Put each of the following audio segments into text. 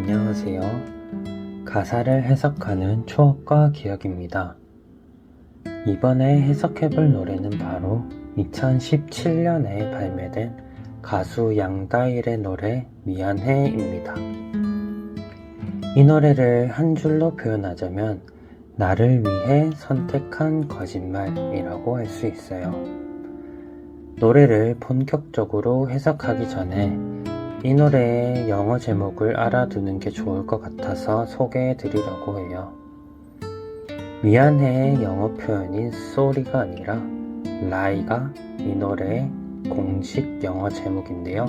안녕하세요. 가사를 해석하는 추억과 기억입니다. 이번에 해석해볼 노래는 바로 2017년에 발매된 가수 양다일의 노래 미안해입니다. 이 노래를 한 줄로 표현하자면 나를 위해 선택한 거짓말이라고 할 수 있어요. 노래를 본격적으로 해석하기 전에 이 노래의 영어 제목을 알아두는 게 좋을 것 같아서 소개해 드리려고 해요. 미안해의 영어 표현인 sorry가 아니라 lie가 이 노래의 공식 영어 제목인데요.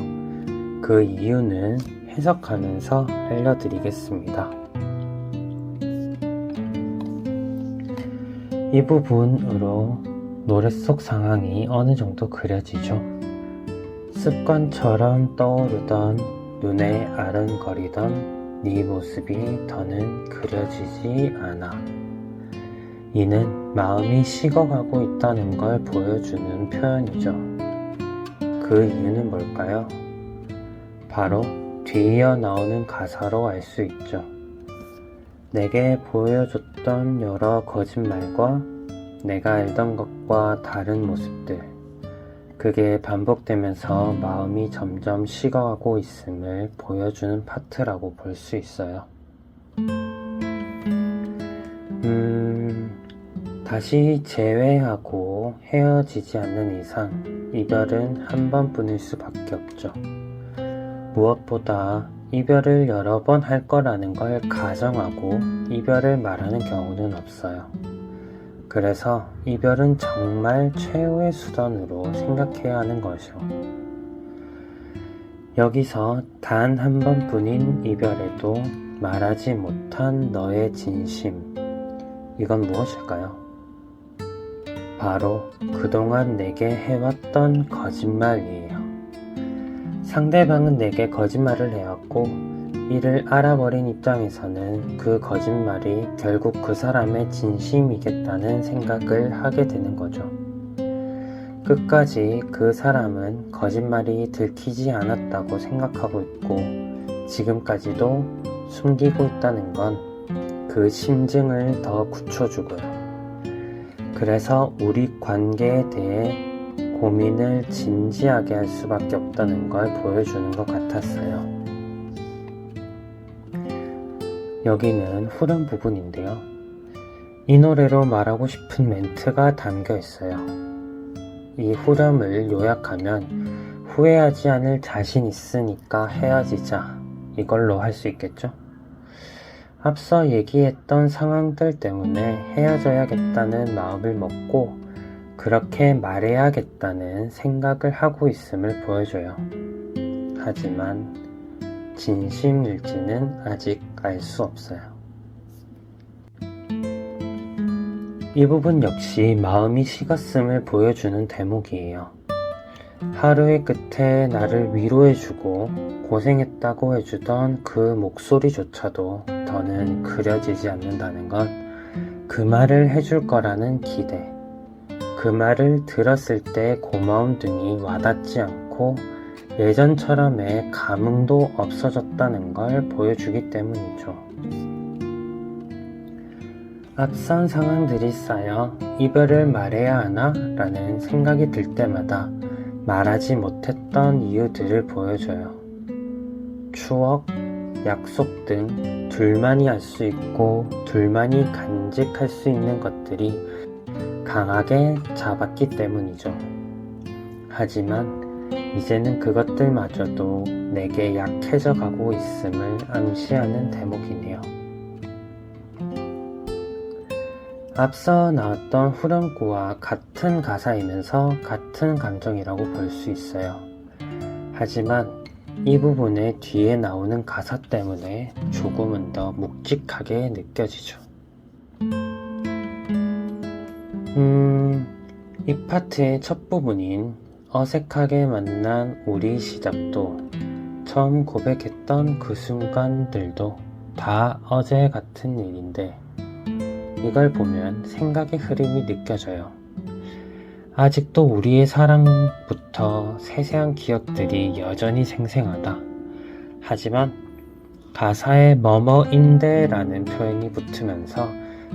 그 이유는 해석하면서 알려드리겠습니다. 이 부분으로 노래 속 상황이 어느 정도 그려지죠. 습관처럼 떠오르던 눈에 아른거리던 네 모습이 더는 그려지지 않아. 이는 마음이 식어가고 있다는 걸 보여주는 표현이죠. 그 이유는 뭘까요? 바로 뒤이어 나오는 가사로 알 수 있죠. 내게 보여줬던 여러 거짓말과 내가 알던 것과 다른 모습들. 그게 반복되면서 마음이 점점 식어가고 있음을 보여주는 파트라고 볼 수 있어요. 음, 다시 재회하고 헤어지지 않는 이상 이별은 한 번뿐일 수밖에 없죠. 무엇보다 이별을 여러 번 할 거라는 걸 가정하고 이별을 말하는 경우는 없어요. 그래서 이별은 정말 최후의 수단으로 생각해야 하는 것이요. 여기서 단 한 번뿐인 이별에도 말하지 못한 너의 진심. 이건 무엇일까요? 바로 그동안 내게 해왔던 거짓말이에요. 상대방은 내게 거짓말을 해왔고, 이를 알아버린 입장에서는 그 거짓말이 결국 그 사람의 진심이겠다는 생각을 하게 되는 거죠. 끝까지 그 사람은 거짓말이 들키지 않았다고 생각하고 있고, 지금까지도 숨기고 있다는 건 그 심증을 더 굳혀주고요. 그래서 우리 관계에 대해 고민을 진지하게 할 수밖에 없다는 걸 보여주는 것 같았어요. 여기는 후렴 부분인데요. 이 노래로 말하고 싶은 멘트가 담겨 있어요. 이 후렴을 요약하면 후회하지 않을 자신 있으니까 헤어지자 이걸로 할 수 있겠죠? 앞서 얘기했던 상황들 때문에 헤어져야겠다는 마음을 먹고 그렇게 말해야겠다는 생각을 하고 있음을 보여줘요. 하지만 진심일지는 아직 알 수 없어요. 이 부분 역시 마음이 식었음을 보여주는 대목이에요. 하루의 끝에 나를 위로해주고 고생했다고 해주던 그 목소리조차도 더는 그려지지 않는다는 건 그 말을 해줄 거라는 기대, 그 말을 들었을 때 고마움 등이 와닿지 않고 예전처럼의 감흥도 없어졌다는 걸 보여주기 때문이죠. 앞선 상황들이 쌓여 이별을 말해야 하나? 라는 생각이 들 때마다 말하지 못했던 이유들을 보여줘요. 추억, 약속 등 둘만이 알 수 있고 둘만이 간직할 수 있는 것들이 강하게 잡았기 때문이죠. 하지만 이제는 그것들마저도 내게 약해져 가고 있음을 암시하는 대목이네요. 앞서 나왔던 후렴구와 같은 가사이면서 같은 감정이라고 볼 수 있어요. 하지만 이 부분의 뒤에 나오는 가사 때문에 조금은 더 묵직하게 느껴지죠. 음, 이 파트의 첫 부분인 어색하게 만난 우리 시작도 처음 고백했던 그 순간들도 다 어제 같은 일인데 이걸 보면 생각의 흐름이 느껴져요. 아직도 우리의 사랑부터 세세한 기억들이 여전히 생생하다. 하지만 가사에 뭐뭐인데 라는 표현이 붙으면서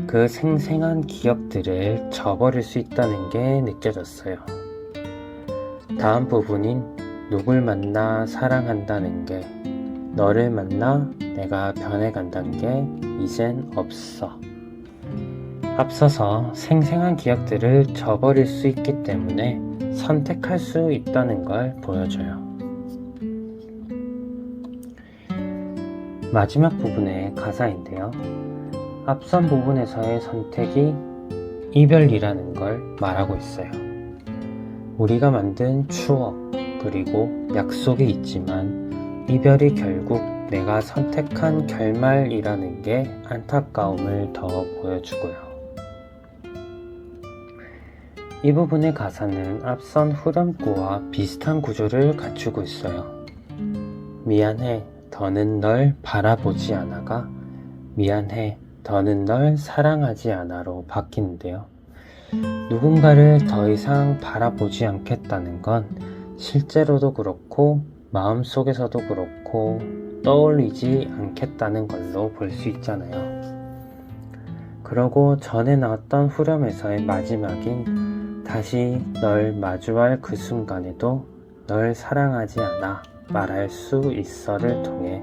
그 생생한 기억들을 저버릴 수 있다는 게 느껴졌어요. 다음 부분인 누굴 만나 사랑한다는 게 너를 만나 내가 변해간다는 게 이젠 없어. 앞서서 생생한 기억들을 저버릴 수 있기 때문에 선택할 수 있다는 걸 보여줘요. 마지막 부분의 가사인데요. 앞선 부분에서의 선택이 이별이라는 걸 말하고 있어요. 우리가 만든 추억, 그리고 약속이 있지만 이별이 결국 내가 선택한 결말이라는 게 안타까움을 더 보여주고요. 이 부분의 가사는 앞선 후렴구와 비슷한 구조를 갖추고 있어요. 미안해, 더는 널 바라보지 않아가 미안해, 더는 널 사랑하지 않아로 바뀌는데요. 누군가를 더 이상 바라보지 않겠다는 건 실제로도 그렇고 마음속에서도 그렇고 떠올리지 않겠다는 걸로 볼 수 있잖아요. 그러고 전에 나왔던 후렴에서의 마지막인 다시 널 마주할 그 순간에도 널 사랑하지 않아 말할 수 있어를 통해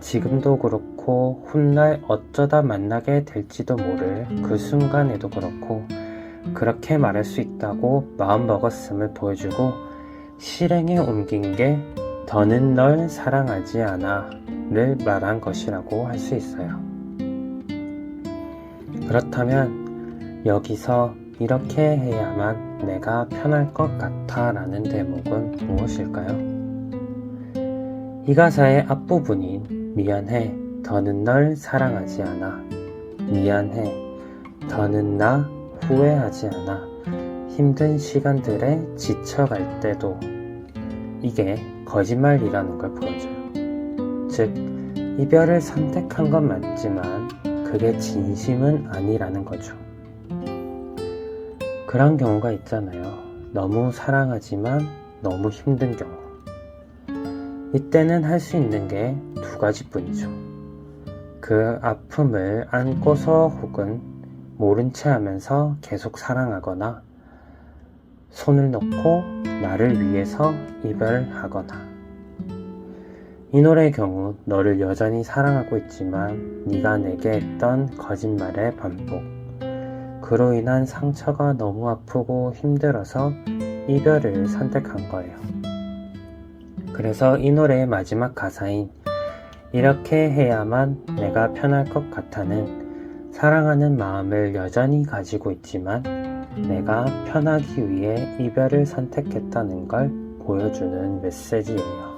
지금도 그렇고 훗날 어쩌다 만나게 될지도 모를 그 순간에도 그렇고 그렇게 말할 수 있다고 마음먹었음을 보여주고 실행에 옮긴 게 더는 널 사랑하지 않아 를 말한 것이라고 할 수 있어요. 그렇다면 여기서 이렇게 해야만 내가 편할 것 같아 라는 대목은 무엇일까요? 이 가사의 앞부분인 미안해 더는 널 사랑하지 않아 미안해 더는 나 후회하지 않아 힘든 시간들에 지쳐갈 때도 이게 거짓말이라는 걸 보여줘요. 즉, 이별을 선택한 건 맞지만 그게 진심은 아니라는 거죠. 그런 경우가 있잖아요. 너무 사랑하지만 너무 힘든 경우. 이때는 할 수 있는 게 두 가지뿐이죠. 그 아픔을 안고서 혹은 모른 채 하면서 계속 사랑하거나 손을 놓고 나를 위해서 이별하거나 이 노래의 경우 너를 여전히 사랑하고 있지만 네가 내게 했던 거짓말의 반복 그로 인한 상처가 너무 아프고 힘들어서 이별을 선택한 거예요. 그래서 이 노래의 마지막 가사인 이렇게 해야만 내가 편할 것 같아는 사랑하는 마음을 여전히 가지고 있지만 내가 편하기 위해 이별을 선택했다는 걸 보여주는 메시지예요.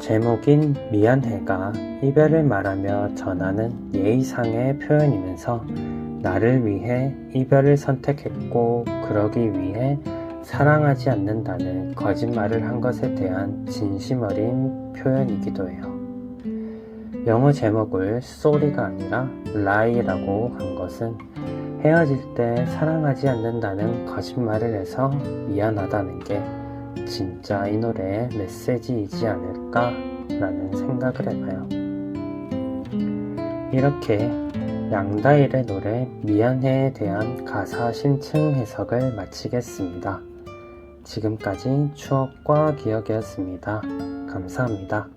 제목인 미안해가 이별을 말하며 전하는 예의상의 표현이면서 나를 위해 이별을 선택했고 그러기 위해 사랑하지 않는다는 거짓말을 한 것에 대한 진심 어린 표현이기도 해요. 영어 제목을 sorry가 아니라 lie라고 한 것은 헤어질 때 사랑하지 않는다는 거짓말을 해서 미안하다는 게 진짜 이 노래의 메시지이지 않을까라는 생각을 해봐요. 이렇게 양다일의 노래 미안해에 대한 가사 신층 해석을 마치겠습니다. 지금까지 추억과 기억이었습니다. 감사합니다.